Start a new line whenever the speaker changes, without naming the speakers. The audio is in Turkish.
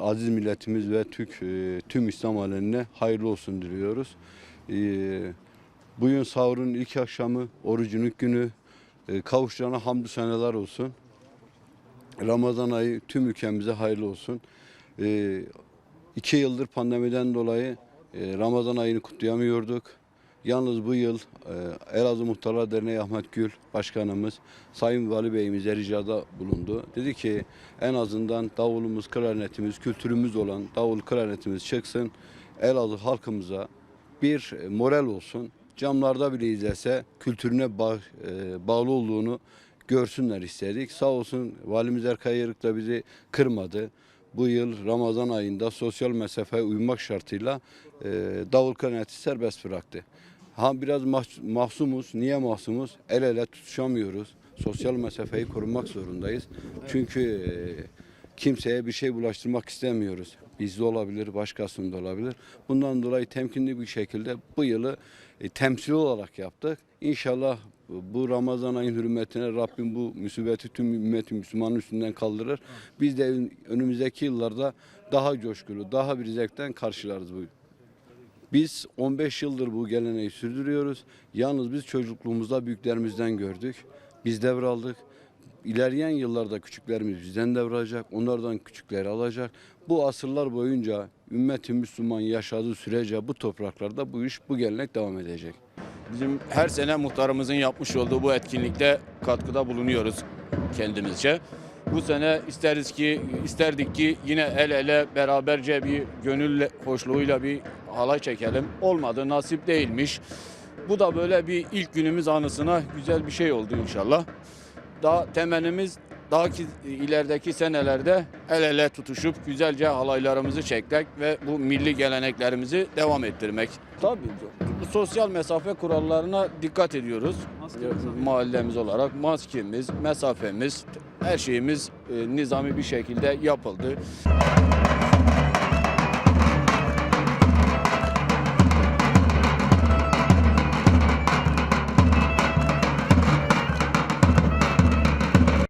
aziz milletimiz ve Türk e, tüm İslam alemine hayırlı olsun diliyoruz. E, bugün sahurun ilk akşamı, orucun ilk günü. E, kavuşacağına hamdü seneler olsun. Ramazan ayı tüm ülkemize hayırlı olsun. E, iki yıldır pandemiden dolayı e, Ramazan ayını kutlayamıyorduk. Yalnız bu yıl e, Elazığ Muhtarlar Derneği Ahmet Gül Başkanımız Sayın Vali Bey'imize ricada bulundu. Dedi ki en azından davulumuz, klarnetimiz, kültürümüz olan davul klarnetimiz çıksın. Elazığ halkımıza bir e, moral olsun. Camlarda bile izlese kültürüne bağ- e, bağlı olduğunu görsünler istedik. Sağ olsun Valimiz Erkay Yarık da bizi kırmadı. Bu yıl Ramazan ayında sosyal mesafeye uymak şartıyla e, davul klarneti serbest bıraktı. Ha biraz mah- mahzumuz. Niye mahzumuz? El ele tutuşamıyoruz. Sosyal mesafeyi korumak zorundayız. Çünkü e, kimseye bir şey bulaştırmak istemiyoruz. Bizde olabilir, başkasında olabilir. Bundan dolayı temkinli bir şekilde bu yılı e, temsili olarak yaptık. İnşallah bu Ramazan ayın hürmetine Rabbim bu musibeti tüm ümmeti Müslümanın üstünden kaldırır. Biz de ön- önümüzdeki yıllarda daha coşkulu, daha bir zevkten karşılarız bu biz 15 yıldır bu geleneği sürdürüyoruz. Yalnız biz çocukluğumuzda büyüklerimizden gördük. Biz devraldık. İlerleyen yıllarda küçüklerimiz bizden devralacak. Onlardan küçükleri alacak. Bu asırlar boyunca ümmeti Müslüman yaşadığı sürece bu topraklarda bu iş, bu gelenek devam edecek.
Bizim her sene muhtarımızın yapmış olduğu bu etkinlikte katkıda bulunuyoruz kendimizce. Bu sene isteriz ki isterdik ki yine el ele beraberce bir gönül hoşluğuyla bir halay çekelim. Olmadı, nasip değilmiş. Bu da böyle bir ilk günümüz anısına güzel bir şey oldu inşallah. Daha temennimiz daha ki ilerideki senelerde el ele tutuşup güzelce halaylarımızı çekmek ve bu milli geleneklerimizi devam ettirmek. Tabii bu sosyal mesafe kurallarına dikkat ediyoruz. Mahallemiz olarak maskemiz, mesafemiz, her şeyimiz e, nizami bir şekilde yapıldı.